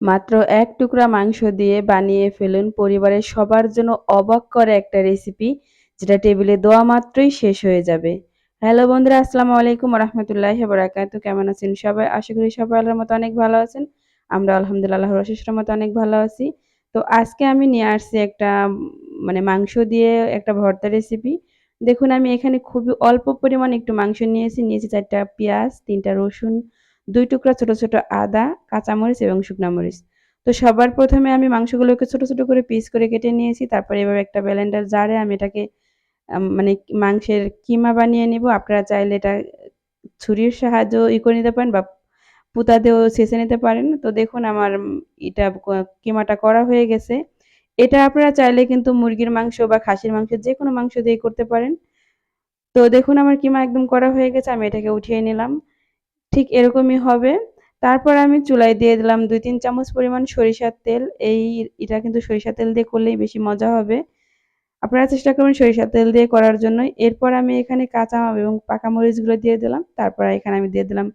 মাত্র এক টুকরা মাংস দিয়ে বানিয়ে ফেলুন। পরিবারের সবার জন্য অবাক করে একটা রেসিপি যেটা টেবিলে দেওয়া মাত্রই শেষ হয়ে যাবে। হ্যালো বন্ধুরা, আসসালামু আলাইকুম রহমতুল্লাহ বরাকাতু কেমন আছেন সবাই? আশা করি সবাই আল্লাহর মতো অনেক ভালো আছেন। আমরা আলহামদুলিল্লাহ রশিসের মতো অনেক ভালো আছি। তো আজকে আমি নিয়ে আসছি একটা মানে মাংস দিয়ে একটা ভর্তা রেসিপি দেখুন, আমি এখানে খুবই অল্প পরিমাণ একটু মাংস নিয়েছি। নিয়েছি চারটা পেঁয়াজ, তিনটা রসুন দুই টুকরা ছোট ছোট আদা, কাঁচামরিচ এবং শুকনা মরিচ। তো সবার প্রথমে আমি মাংসগুলোকে ছোট ছোট করে পিস করে কেটে নিয়েছি, তারপরে এভাবে একটা ব্লেন্ডার জারে আমি এটাকে মানে মাংসের কিমা বানিয়ে নেব। আপনারা চাইলে এটা ছুরির সাহায্য ই করে নিতে পারেন বা পুতা দিয়েও ছেঁচে নিতে পারেন। তো দেখুন আমার এটা কিমাটা করা হয়ে গেছে। এটা আপনারা চাইলে কিন্তু মুরগির মাংস বা খাসির মাংস যে কোনো মাংস দিয়ে করতে পারেন। তো দেখুন আমার কিমা একদম করা হয়ে গেছে, আমি এটাকে উঠিয়ে নিলাম। ঠিক এরকমই হবে। তারপর আমি চুলায় দিয়ে দিলাম দুই তিন চামচ পরিমাণ সরিষার তেল। এই এটা কিন্তু সরিষার তেল দিয়ে করলেই বেশি মজা হবে। আপনারা চেষ্টা করবেন সরিষার তেল দিয়ে করার জন্য এরপর আমি এখানে কাঁচা এবং পাকা মরিচগুলো দিয়ে দিলাম। তারপর এখানে আমি দিয়ে দিলাম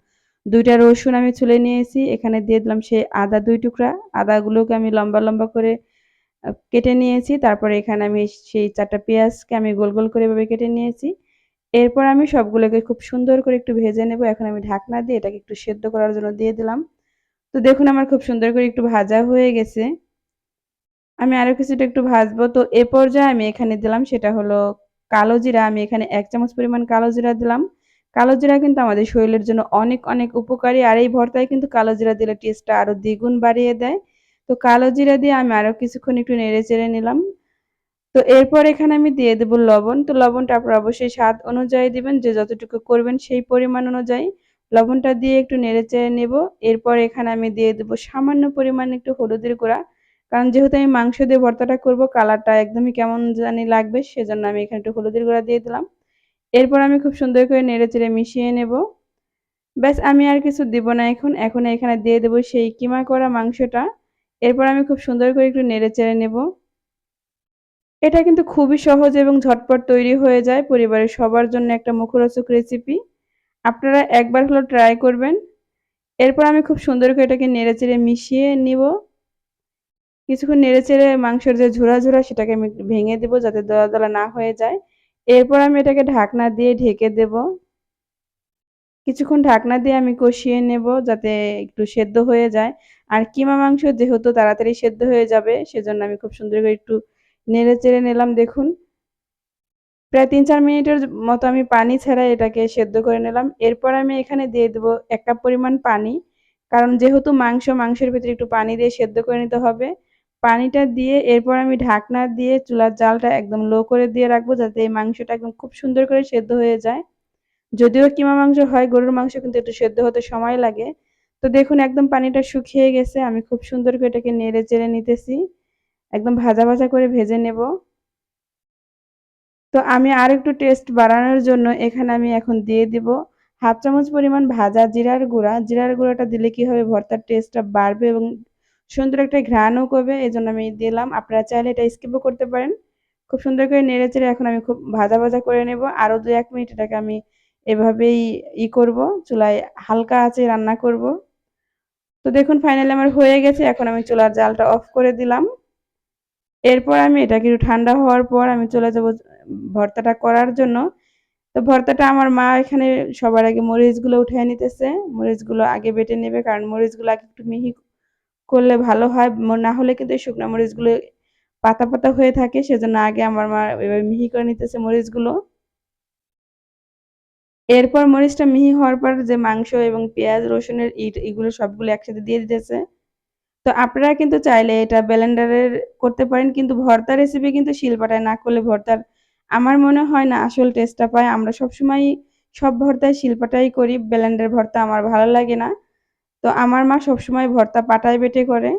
দুইটা রসুন আমি চুলে নিয়েছি। এখানে দিয়ে দিলাম সেই আদা দুই টুকরা। আদাগুলোকে আমি লম্বা লম্বা করে কেটে নিয়েছি। তারপরে এখানে আমি সেই চারটা পেঁয়াজকে আমি গোল গোল করে এভাবে কেটে নিয়েছি। এরপর আমি সবগুলোকে খুব সুন্দর করে একটু ভেজে নেব। এখন আমি ঢাকনা দিয়ে এটাকে একটু সেদ্ধ করার জন্য দিয়ে দিলাম। তো দেখুন আমার খুব সুন্দর করে একটু ভাজা হয়ে গেছে। আমি আরও কিছুটা একটু ভাজবো। তো এ পর্যায়ে আমি এখানে দিলাম সেটা হলো কালো জিরা। আমি এখানে এক চামচ পরিমাণ কালো জিরা দিলাম। কালো জিরা কিন্তু আমাদের শরীরের জন্য অনেক অনেক উপকারী। আর এই ভর্তায় কিন্তু কালো জিরা দিলে টেস্টটা আরও দ্বিগুণ বাড়িয়ে দেয়। তো কালো জিরা দিয়ে আমি আরও কিছুক্ষণ একটু নেড়ে চেড়ে নিলাম। তো এরপর এখানে আমি দিয়ে দেব লবণ। তো লবণটা আপনারা অবশ্যই স্বাদ অনুযায়ী দিবেন, যে যতটুকু করবেন সেই পরিমাণ অনুযায়ী। লবণটা দিয়ে একটু নেড়ে চেড়ে নেব। এরপর এখানে আমি দিয়ে দেব সামান্য পরিমাণ একটু হলুদের গুঁড়া। কারণ যেহেতু আমি মাংস দিয়ে ভর্তাটা করব, কালারটা একদমই কেমন জানি লাগবে, সেজন্য আমি এখানে একটু হলুদের গুঁড়া দিয়ে দিলাম। এরপর আমি খুব সুন্দর করে নেড়ে চেড়ে মিশিয়ে নেব। ব্যাস, আমি আর কিছু দিব না এখন। এখন এখানে দিয়ে দেব সেই কিমা করা মাংসটা। এরপর আমি খুব সুন্দর করে একটু নেড়ে চেড়ে নেব। এটা কিন্তু খুবই সহজ এবং ঝটপট তৈরি হয়ে যায় পরিবারের সবার জন্য একটা মুখরোচক রেসিপি আপনারা একবার হলো ট্রাই করবেন। এরপর আমি খুব সুন্দর করে এটাকে নেড়ে চেড়ে মিশিয়ে নিব। কিছুক্ষণ নেড়ে চেড়ে মাংসের যে ঝোড়া ঝোড়া সেটাকে আমি ভেঙে দেবো যাতে দলা দলা না হয়ে যায়। এরপর আমি এটাকে ঢাকনা দিয়ে ঢেকে দেব। কিছুক্ষণ ঢাকনা দিয়ে আমি কষিয়ে নেব যাতে একটু সেদ্ধ হয়ে যায়। আর কিমা মাংস যেহেতু তাড়াতাড়ি সেদ্ধ হয়ে যাবে, সেজন্য আমি খুব সুন্দর করে একটু নেড়ে চেড়ে নিলাম, দেখুন। প্রায় তিন চার মিনিটের মতো আমি পানি ছাড়া এটাকে সেদ্ধ করে নিলাম। এরপর আমি এখানে দিয়ে দেবো এক কাপ পরিমাণ পানি, কারণ যেহেতু মাংস, মাংসের ভিতরে একটু পানি দিয়ে সেদ্ধ করে নিতে হবে। পানিটা দিয়ে এরপর আমি ঢাকনা দিয়ে চুলার জালটা একদম লো করে দিয়ে রাখব, যাতে এই মাংসটা একদম খুব সুন্দর করে সেদ্ধ হয়ে যায়। যদিও কিমা মাংস হয়, গরুর মাংস কিন্তু একটু সেদ্ধ হতে সময় লাগে। তো দেখুন, একদম পানিটা শুকিয়ে গেছে, আমি খুব সুন্দর করে এটাকে নেড়ে চেড়ে নিতেছি। একদম ভাজা ভাজা করে ভেজে নেব। তো আমি আর একটু টেস্ট বাড়ানোর জন্য এখানে আমি এখন দিয়ে দিব হাফ চামচ পরিমাণ ভাজা জিরার গুঁড়া। জিরার গুঁড়াটা দিলে কি হবে? ভর্তার টেস্টটা বাড়বে এবং সুন্দর একটা ঘ্রাণও করবে। এই জন্য আমি দিলাম। আপনারা চাইলে এটা স্কিপও করতে পারেন। খুব সুন্দর করে নেড়ে চেড়ে এখন আমি খুব ভাজা ভাজা করে নেব। আরও দু এক মিনিট এটাকে আমি এভাবেই ই করব। চুলায় হালকা আছে রান্না করব। তো দেখুন ফাইনালি আমার হয়ে গেছে। এখন আমি চুলার জালটা অফ করে দিলাম। এরপর আমি এটা একটু ঠান্ডা হওয়ার পর আমি চলে যাব ভর্তাটা করার জন্য। তো ভর্তাটা আমার মা এখানে সবার আগে মরিচগুলো উঠিয়ে নিতেছে। মরিচগুলো আগে বেটে নেবে কারণ মরিচগুলো আগে একটু মিহি করলে ভালো হয়। না হলে কিন্তু শুকনো মরিচগুলো পাতা পাতা হয়ে থাকে, সেজন্য আগে আমার মা এভাবে মিহি করে নিতেছে মরিচগুলো। এরপর মরিচটা মিহি হওয়ার পর যে মাংস এবং পেঁয়াজ, রসুনের ইট, এগুলো সবগুলো একসাথে দিয়ে দিতেছে। তো আপনারা কিন্তু চাইলে এটা ব্লেন্ডারের করতে পারেন, কিন্তু ভর্তা রেসিপি কিন্তু শিলপাটায় না করলে ভর্তার, আমার মনে হয় না আসল টেস্টটা পায়। আমরা সবসময় সব ভর্তায় শিলপাটাই করি, ব্লেন্ডার ভর্তা আমার ভালো লাগে না। তো আমার মা সবসময় ভর্তা পাটায় বেটে করে।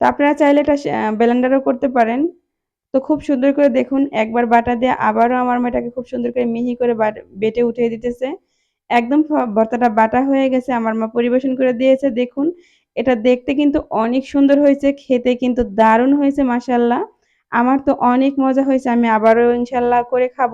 তো আপনারা চাইলে এটা ব্লেন্ডারও করতে পারেন। তো খুব সুন্দর করে দেখুন, একবার বাটা দিয়ে আবারও আমার মেয়েটাকে খুব সুন্দর করে মিহি করে বেটে উঠিয়ে দিতেছে। একদম ভর্তাটা বাটা হয়ে গেছে, আমার মা পরিবেশন করে দিয়েছে, দেখুন। এটা দেখতে কিন্তু অনেক সুন্দর হয়েছে, খেতে কিন্তু দারুণ হয়েছে মাসাল্লাহ আমার তো অনেক মজা হয়েছে, আমি আবারও ইনশাল্লাহ করে খাব।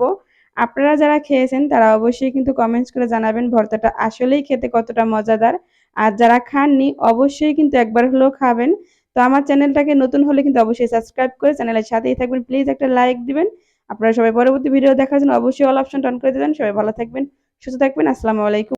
আপনারা যারা খেয়েছেন, তারা অবশ্যই কিন্তু কমেন্টস করে জানাবেন, ভর্তাটা আসলেই খেতে কতটা মজাদার। আর যারা খাননি, অবশ্যই কিন্তু একবার হলেও খাবেন। তো আমার চ্যানেলটাকে নতুন হলে কিন্তু অবশ্যই সাবস্ক্রাইব করে চ্যানেলের সাথেই থাকবেন। প্লিজ একটা লাইক দিবেন। আপনারা সবাই পরবর্তী ভিডিও দেখার জন্য অবশ্যই অল অপশন অন করে দেবেন। সবাই ভালো থাকবেন, সুস্থ থাকবেন। আসসালামু আলাইকুম।